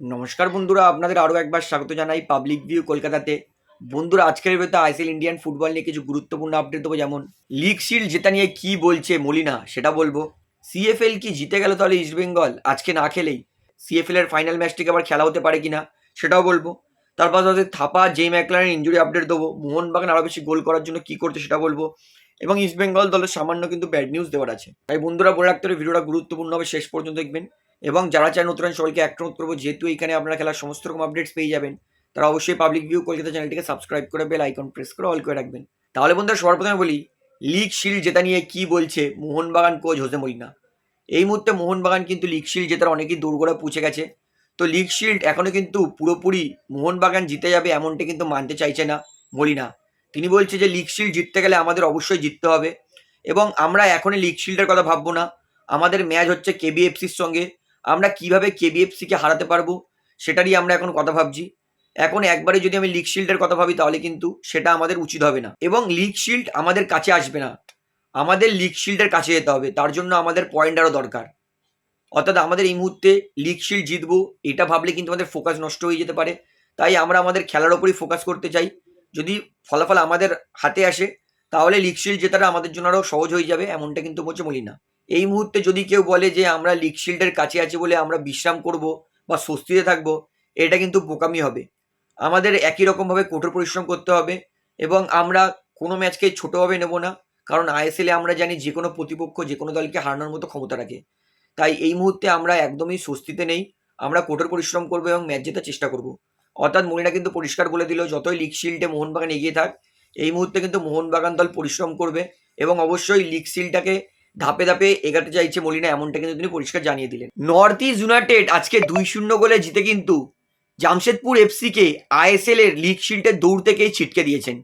নমস্কার বন্ধুরা, আপনাদের আরও একবার স্বাগত জানাই পাবলিক ভিউ কলকাতাতে। বন্ধুরা, আজকের ভিডিওতে আইসিএল ইন্ডিয়ান ফুটবল নিয়ে কিছু গুরুত্বপূর্ণ আপডেট দেবো। যেমন লিগ শিল্ড জেতা নিয়ে কি বলছে মলিনা, সেটা বলব। সিএফএল কি জিতে গেল তাহলে ইস্টবেঙ্গল আজকে না খেলেই। সিএফএল এর ফাইনাল ম্যাচটিকে আবার খেলা হতে পারে কিনা, সেটাও বলব। তার পাশাপাশি থাপা জেই ম্যাকলারের ইঞ্জুরি আপডেট দেবো। মোহনবাগান আরও বেশি গোল করার জন্য কি করছে সেটা বলব। এবং ইস্টবেঙ্গল দলের সামান্য কিন্তু ব্যাড নিউজ দেওয়ার আছে। তাই বন্ধুরা, বলে রাখতে ভিডিওটা গুরুত্বপূর্ণ হবে, শেষ পর্যন্ত দেখবেন। এবং যারা চায় নতুন সবাইকে অনুরোধ করব, যেহেতু এখানে আপনারা খেলার সমস্ত রকম আপডেটস পেয়ে যাবেন, তারা অবশ্যই পাবলিক ভিউ কলকাতা চ্যানেলটিকে সাবস্ক্রাইব করে বেল আইকন প্রেস করে অল করে রাখবেন। তাহলে বন্ধুরা, সবার প্রথমে বলি লিগ শিল্ড জেতা নিয়ে কি বলছে মোহনবাগান কোচ হোসে মলিনা এই মুহূর্তে মোহনবাগান কিন্তু লিগ শিল্ড জেতার অনেকেই দৌড়গোড়া পৌঁছে গেছে। তো লিগ শিল্ড এখনও কিন্তু পুরোপুরি মোহনবাগান জিতে যাবে এমনটা কিন্তু মানতে চাইছে না মলিনা তিনি বলছে যে লিগ শিল্ড জিততে গেলে আমাদের অবশ্যই জিততে হবে। এবং আমরা এখনই লিগ শিল্ডের কথা ভাববো না। আমাদের ম্যাচ হচ্ছে কেবিএফসির সঙ্গে। আমরা কীভাবে কেবিএফসিকে হারাতে পারব, সেটারই আমরা এখন কথা ভাবছি। এখন একবারে যদি আমি লিগ শিল্ডের কথা ভাবি, তাহলে কিন্তু সেটা আমাদের উচিত হবে না। এবং লিগ শিল্ড আমাদের কাছে আসবে না। আমাদের লিগ শিল্ডের কাছে যেতে হবে। তার জন্য আমাদের পয়েন্ট আরও দরকার। অর্থাৎ আমাদের এই মুহূর্তে লিগ শিল্ড জিতবো, এটা ভাবলে কিন্তু আমাদের ফোকাস নষ্ট হয়ে যেতে পারে। তাই আমরা আমাদের খেলার ওপরই ফোকাস করতে চাই। যদি ফলাফল আমাদের হাতে আসে, তাহলে লিগ শিল্ড জেতাটা আমাদের জন্য আরও সহজ হয়ে যাবে, এমনটা কিন্তু বলছে মলিনা। এই মুহূর্তে যদি কেউ বলে যে আমরা লিগ শিল্ডের কাছে আছি বলে আমরা বিশ্রাম করব বা স্বস্তিতে থাকব, এটা কিন্তু বোকামি হবে। আমাদের একই রকমভাবে কঠোর পরিশ্রম করতে হবে এবং আমরা কোনো ম্যাচকে ছোটোভাবে নেব না, কারণ আইএসএলে আমরা জানি যে কোনো প্রতিপক্ষ, যে কোনো দলকে হারানোর মতো ক্ষমতা রাখে। তাই এই মুহূর্তে আমরা একদমই স্বস্তিতে নেই, আমরা কঠোর পরিশ্রম করব এবং ম্যাচ জেতার চেষ্টা করব। অর্থাৎ মনিরা কিন্তু পরিষ্কার বলে দিল, যতই লিগ শিল্ডে মোহনবাগান এগিয়ে থাক, এই মুহূর্তে কিন্তু মোহনবাগান দল পরিশ্রম করবে এবং অবশ্যই লিগ শিল্ডটাকে ধাপে ধাপে এগাতে চাইছে মলিনা, এমনটা কিন্তু তিনি পরিষ্কার জানিয়ে দিলেন। নর্থ ইস্ট ইউনাইটেড আজকে দুই শূন্য গোলে জিতে কিন্তু জামশেদপুর এফসিকে আইএসএল এর লিগ শিল্ডের দৌড় থেকেই ছিটকে দিয়েছেন।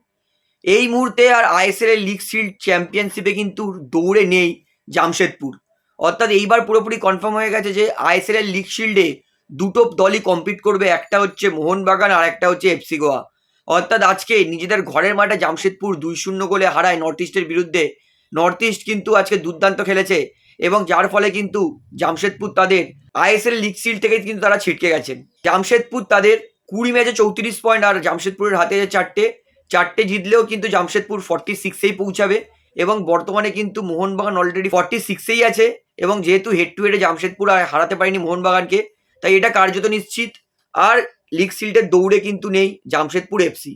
এই মুহূর্তে আর আইএসএল এর লিগ শিল্ড চ্যাম্পিয়নশিপে কিন্তু দৌড়ে নেই জামশেদপুর। অর্থাৎ এইবার পুরোপুরি কনফার্ম হয়ে গেছে যে আইএসএল এর লিগ শিল্ডে দুটো দলই কম্পিট করবে, একটা হচ্ছে মোহনবাগান আর একটা হচ্ছে এফসি গোয়া। অর্থাৎ আজকে নিজেদের ঘরের মাঠে জামশেদপুর দুই শূন্য গোলে হারায় নর্থ ইস্টের বিরুদ্ধে। নর্থ ইস্ট কিন্তু আজকে দুর্দান্ত খেলেছে এবং যার ফলে কিন্তু জামশেদপুর তাদের আইএসএল লিগ সিল থেকে কিন্তু তারা ছিটকে গেছেন জামশেদপুর তাদের কুড়ি ম্যাচে চৌত্রিশ পয়েন্ট আর জামশেদপুরের হাতে যে চারটে। চারটে জিতলেও কিন্তু জামশেদপুর ফর্টি সিক্সেই পৌঁছাবে এবং বর্তমানে কিন্তু মোহনবাগান অলরেডি ফর্টি সিক্সেই আছে এবং যেহেতু হেড টু হেডে জামশেদপুর আর হারাতে পারেনি মোহনবাগানকে তাই এটা কার্যত নিশ্চিত। আর লিগ সিল্ডের দৌড়ে কিন্তু নেই জামশেদপুর এফসি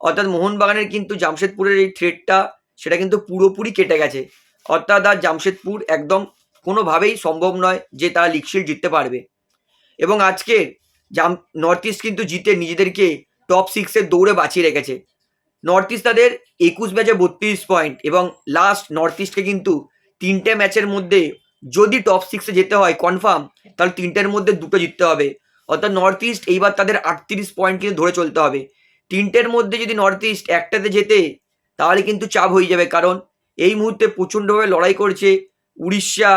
অর্থাৎ মোহনবাগানের কিন্তু জামশেদপুরের এই থ্রেডটা সেটা কিন্তু পুরোপুরি কেটে গেছে। অর্থাৎ আর জামশেদপুর একদম কোনোভাবেই সম্ভব নয় যে তারা লিগ শিল্ড জিততে পারবে। এবং আজকে জাম নর্থ ইস্ট কিন্তু জিতে নিজেদেরকে টপ সিক্সের দৌড়ে বাঁচিয়ে রেখেছে। নর্থ ইস্ট তাদের একুশ ম্যাচে বত্রিশ পয়েন্ট এবং লাস্ট নর্থ ইস্টকে কিন্তু তিনটে ম্যাচের মধ্যে যদি টপ সিক্সে যেতে হয় কনফার্ম তাহলে তিনটের মধ্যে দুটো জিততে হবে। অর্থাৎ নর্থ ইস্ট এইবার তাদের আটত্রিশ পয়েন্ট কিন্তু ধরে চলতে হবে। তিনটের মধ্যে যদি নর্থ ইস্ট একটাতে যেতে তাহলে কিন্তু চাপ হয়ে যাবে। কারণ এই মুহূর্তে প্রচণ্ডভাবে লড়াই করছে উড়িষ্যা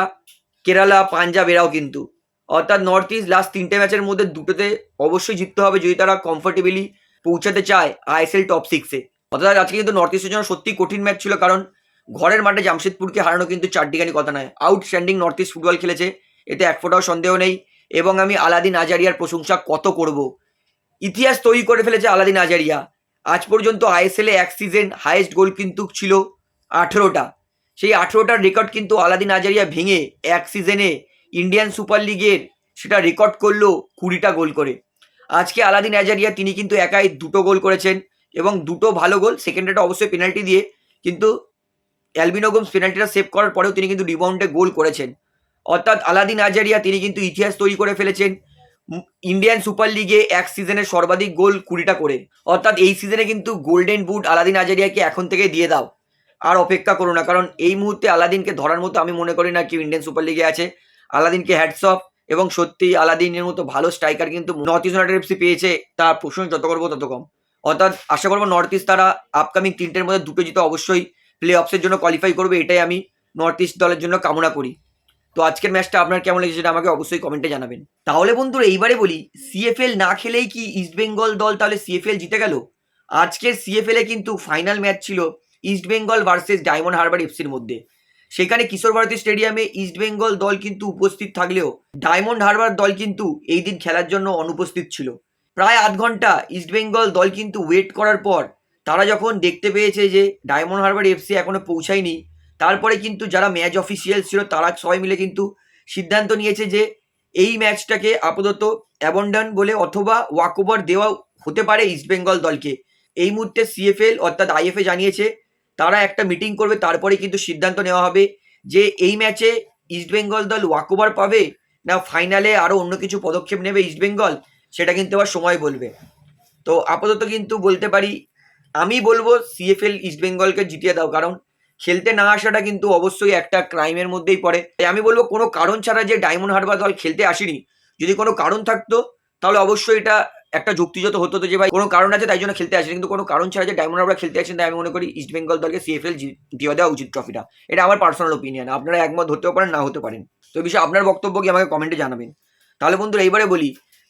কেরালা পাঞ্জাব এরাও কিন্তু। অর্থাৎ নর্থ ইস্ট লাস্ট তিনটে ম্যাচের মধ্যে দুটোতে অবশ্যই জিততে হবে যদি তারা কমফোর্টেবলি পৌঁছাতে চায় আইএসএল টপ সিক্সে অর্থাৎ আজকে কিন্তু নর্থ ইস্টের জন্য সত্যি কঠিন ম্যাচ ছিল কারণ ঘরের মাঠে জামশেদপুরকে হারানো কিন্তু চারটিখানি কথা নয়। আউটস্ট্যান্ডিং নর্থ ইস্ট ফুটবল খেলেছে, এতে এক ফোটাও সন্দেহ নেই। এবং আমি আলাদিন আজারিয়ার প্রশংসা কত করব? ইতিহাস তৈরি করে ফেলেছে আলাদিন আজারিয়া। আজ পর্যন্ত আইএসএলে এক সিজন হাইয়েস্ট গোল কিন্তু ছিল আঠেরোটা। সেই আঠেরোটার রেকর্ড কিন্তু আলাদিন আজারিয়া ভেঙে এক সিজনে ইন্ডিয়ান সুপার লিগের সেটা রেকর্ড করল কুড়িটা গোল করে। আজকে আলাদিন আজারিয়া তিনি কিন্তু একাই দুটো গোল করেছেন এবং দুটো ভালো গোল সেকেন্ডটা অবশ্যই পেনাল্টি দিয়ে, কিন্তু অ্যালবিনোগমস পেনাল্টিটা সেভ করার পরেও তিনি কিন্তু রিবাউন্ডে গোল করেছেন। অর্থাৎ আলাদিন আজারিয়া তিনি কিন্তু ইতিহাস তৈরি করে ফেলেছেন, ইন্ডিয়ান সুপার লিগে এক সিজনে সর্বাধিক গোল কুড়িটা করে। অর্থাৎ এই সিজনে কিন্তু গোল্ডেন বুট আলাদিন আজারিয়াকে এখন থেকে দিয়ে দাও, আর অপেক্ষা করো না, কারণ এই মুহূর্তে আলাদিনকে ধরার মতো আমি মনে করি না কেউ ইন্ডিয়ান সুপার লিগে আছে। আলাদিনকে হ্যাটস অফ এবং সত্যি আলাদিনের মতো ভালো স্ট্রাইকার কিন্তু নর্থ ইস্ট ইউনাইটেড এফসি পেয়েছে, তার প্রশংসা যত করব তত কম। অর্থাৎ আশা করব নর্থ ইস্ট তারা আপকামিং তিনটের মধ্যে দুটো জিতে অবশ্যই প্লে অফসের জন্য কোয়ালিফাই করবে, এটাই আমি নর্থ ইস্ট দলের জন্য কামনা করি। তো আজকের ম্যাচটা আপনার কেমন লেগেছে আমাকে অবশ্যই কমেন্টে জানাবেন। তাহলে বন্ধুরা, এইবারে বলি সিএফএল না খেলেই কি ইস্টবেঙ্গল দল তাহলে সিএফএল জিতে গেল? আজকের সিএফএল কিন্তু ফাইনাল ম্যাচ ছিল ইস্টবেঙ্গল ভার্সেস ডায়মন্ড হারবার এফসির মধ্যে। সেখানে কিশোর ভারতী স্টেডিয়ামে ইস্টবেঙ্গল দল কিন্তু উপস্থিত থাকলেও ডায়মন্ড হারবার দল কিন্তু এই দিন খেলার জন্য অনুপস্থিত ছিল। প্রায় আধ ঘণ্টা ইস্টবেঙ্গল দল কিন্তু ওয়েট করার পর তারা যখন দেখতে পেয়েছে যে ডায়মন্ড হারবার এফসি এখনও পৌঁছায়নি, তারপরে কিন্তু যারা ম্যাচ অফিসিয়াল ছিল তারা সবাই মিলে কিন্তু সিদ্ধান্ত নিয়েছে যে এই ম্যাচটাকে আপাতত অ্যাবন্ডন বলে অথবা ওয়াকওভার দেওয়া হতে পারে ইস্টবেঙ্গল দলকে। এই মুহূর্তে সিএফএল অর্থাৎ আইএফএ জানিয়েছে, তারা একটা মিটিং করবে, তারপরে কিন্তু সিদ্ধান্ত নেওয়া হবে যে এই ম্যাচে ইস্টবেঙ্গল দল ওয়াকওভার পাবে না ফাইনালে আরও অন্য কিছু পদক্ষেপ নেবে ইস্টবেঙ্গল সেটা কিন্তু আবার সময় বলবে। তো আপাতত কিন্তু বলতে পারি আমি বলব সিএফএল ইস্টবেঙ্গলকে জিতিয়ে দাও, কারণ খেলতে না আসাটা কিন্তু অবশ্যই একটা ক্রাইমের মধ্যেই পড়ে। তাই আমি বলব কোনো কারণ ছাড়া যে ডায়মন্ড হারবার দল খেলতে আসেনি, যদি কোনো কারণ থাকতো, তাহলে অবশ্যই এটা একটা যুক্তিযত হতো যে ভাই কোনো কারণ আছে তাই জন্য খেলতে আসেনি। কিন্তু কোনো কারণ ছাড়া যে ডায়মন্ড হারবার খেলতে আসেন, তাই আমি মনে করি ইস্টবেঙ্গল দলকে সিএফএল দিয়ে দেওয়া উচিত ট্রফিটা এটা আমার পার্সোনাল ওপিনিয়ন আপনারা একমত হতেও পারেন, না হতে পারেন। তো এই বিষয়ে আপনার বক্তব্য কি আমাকে কমেন্টে জানাবেন। তাহলে বন্ধুরা, এইবারে বলি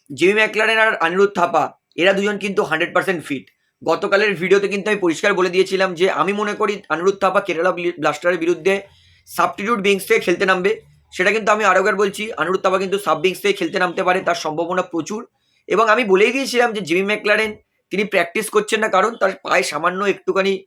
জিমি ম্যাকলারেন আর অনিরুদ্ধ থাপা এরা দুজন কিন্তু হান্ড্রেড পার্সেন্ট ফিট গতকালের ভিডিওতে কিন্তু আমি পরিষ্কার বলে দিয়েছিলাম যে আমি মনে করি অনিরুদ্ধ থাপা কেরালা ব্লাস্টারের বিরুদ্ধে সাবস্টিটিউট বিংস থেকে খেলতে নামবে। সেটা কিন্তু আমি একবার বলছি, অনিরুদ্ধ থাপা কিন্তু সাব বিংস থেকে খেলতে নামতে পারে, তার সম্ভাবনা প্রচুর। এবং আমি বলেই দিয়েছিলাম যে জিমি ম্যাকলারেন, তিনি প্র্যাকটিস করছেন না, কারণ তার পায়ে সামান্য একটুখানি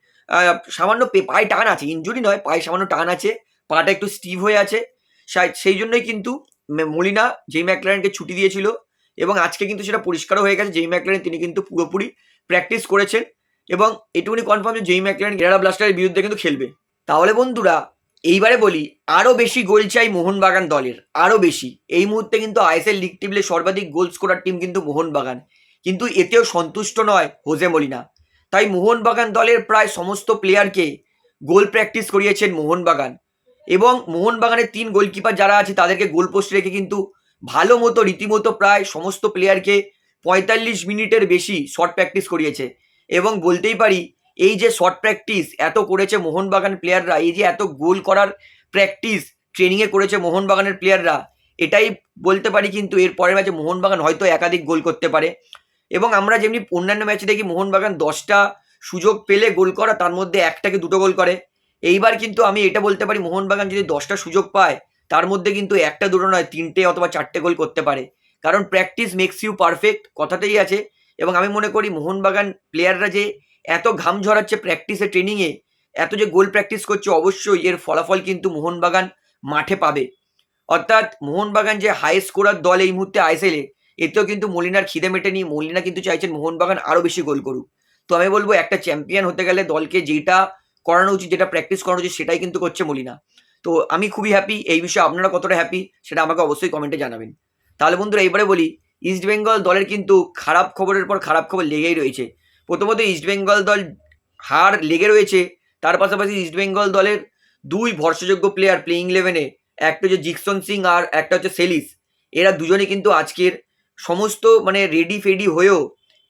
সামান্য পায়ে টান আছে। ইঞ্জুরি নয়, পায়ে সামান্য টান আছে, পাটা একটু স্টিভ হয়ে আছে। সাই- জন্যই কিন্তু মলিনা জেই ম্যাকলারেনকে ছুটি দিয়েছিল। এবং আজকে কিন্তু সেটা পরিষ্কারও হয়ে গেছে। জেই ম্যাকলারেন তিনি কিন্তু পুরোপুরি প্র্যাকটিস করেছেন এবং এটুকুনি কনফার্ম যে জেই ম্যাকলারেন কেরালা ব্লাস্টারের বিরুদ্ধে কিন্তু খেলবে। তাহলে বন্ধুরা, এইবারে বলি আরও বেশি গোল চাই মোহনবাগান দলের আরও বেশি। এই মুহূর্তে কিন্তু আইএসএল লিগ টেবিলে সর্বাধিক গোল স্কোরার টিম কিন্তু মোহনবাগান। কিন্তু এতেও সন্তুষ্ট নয় হোজে মলিনা তাই মোহনবাগান দলের প্রায় সমস্ত প্লেয়ারকে গোল প্র্যাকটিস করিয়েছেন মোহনবাগান। এবং মোহনবাগানের তিন গোলকিপার যারা আছে, তাদেরকে গোল পোস্ট রেখে কিন্তু ভালো মতো, রীতিমতো প্রায় সমস্ত প্লেয়ারকে পঁয়তাল্লিশ মিনিটের বেশি শর্ট প্র্যাকটিস করিয়েছে। এবং বলতেই পারি, এই যে শর্ট প্র্যাকটিস এত করেছে মোহনবাগান প্লেয়াররা এই যে এত গোল করার প্র্যাকটিস ট্রেনিংয়ে করেছে মোহনবাগানের প্লেয়াররা এটাই বলতে পারি কিন্তু এর পরের ম্যাচে মোহনবাগান হয়তো একাধিক গোল করতে পারে। এবং আমরা যেমনি অন্যান্য ম্যাচে দেখি মোহনবাগান দশটা সুযোগ পেলে গোল করা, তার মধ্যে একটাকে দুটো গোল করে। এইবার কিন্তু আমি এটা বলতে পারি, মোহনবাগান যদি দশটা সুযোগ পায় তার মধ্যে কিন্তু একটা দুটো নয়, তিনটে অথবা চারটে গোল করতে পারে। কারণ প্র্যাকটিস মেক্স ইউ পারফেক্ট কথাতেই আছে। এবং আমি মনে করি মোহনবাগান প্লেয়াররা যে এত ঘাম ঝরাচ্ছে প্র্যাকটিসে ট্রেনিংয়ে এত যে গোল প্র্যাকটিস করছে, অবশ্যই এর ফলাফল কিন্তু মোহনবাগান মাঠে পাবে। অর্থাৎ মোহনবাগান যে হাই স্কোরার দল এই মুহূর্তে আইসেলে এতেও কিন্তু মলিনার খিদে মেটেনি। মলিনা কিন্তু চাইছেন মোহনবাগান আরও বেশি গোল করুক। তো আমি বলব একটা চ্যাম্পিয়ন হতে গেলে দলকে যেটা করানো উচিত, যেটা প্র্যাকটিস করানো উচিত, সেটাই কিন্তু করছে মলিনা। তো আমি খুবই হ্যাপি এই বিষয়ে আপনারা কতটা হ্যাপি সেটা আমাকে অবশ্যই কমেন্টে জানাবেন। তাহলে বন্ধুরা এবারে বলি ইস্ট বেঙ্গল দলের কিন্তু খারাপ খবরের পর খারাপ খবর লেগেই রয়েছে। প্রথমত ইস্ট বেঙ্গল দল হার লেগে রয়েছে, তার পাশাপাশি ইস্ট বেঙ্গল দলের দুই ভরসাযোগ্য প্লেয়ার প্লেইং ইলেভেনে একটা হচ্ছে জিকসন সিং আর একটা হচ্ছে সেলিস এরা দুজনে কিন্তু আজকের সমস্ত মানে রেডি ফেডি হয়েও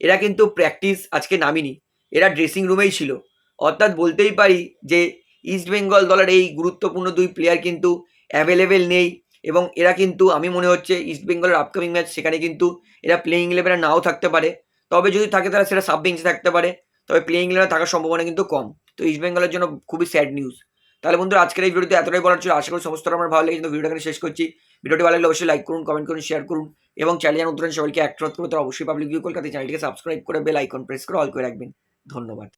এরা কিন্তু প্র্যাকটিস আজকে নামিনি। এরা ড্রেসিং রুমেই ছিল। অর্থাৎ বলতেই পারি যে ইস্ট বেঙ্গল দলের এই গুরুত্বপূর্ণ দুই প্লেয়ার কিন্তু অ্যাভেলেবেল নেই এবং এরা কিন্তু, আমি মনে হচ্ছে ইস্ট বেঙ্গলের আপকামিং ম্যাচ সেখানে কিন্তু এরা প্লেইং ইলেভেনে নাও থাকতে পারে। তবে যদি থাকে তারা সেটা সাব বেঞ্চে থাকতে পারে। তবে প্লেইং ইলেভেনে থাকার সম্ভাবনা কিন্তু কম। তো ইস্ট বেঙ্গলের জন্য খুবই স্যাড নিউজ তাহলে বন্ধুরা, আজকের এই ভিডিওতে এতটাই বলার ছিল। আশা করি সমস্ত আমার ভালো লেগেছে। ভিডিওটা এখানে শেষ করছি। ভিডিওটি ভালো লাগলে অবশ্যই লাইক করুন কমেন্ট করুন শেয়ার করুন এবং চ্যানেল জানান উত্তরণ সবাইকে অ্যাক্ট করতে অবশ্যই পাবলিক ভিউ কলকাতা চ্যানেলটিকে সাবস্ক্রাইব করে বেল আইকন প্রেস করে অল করে রাখবেন। ধন্যবাদ।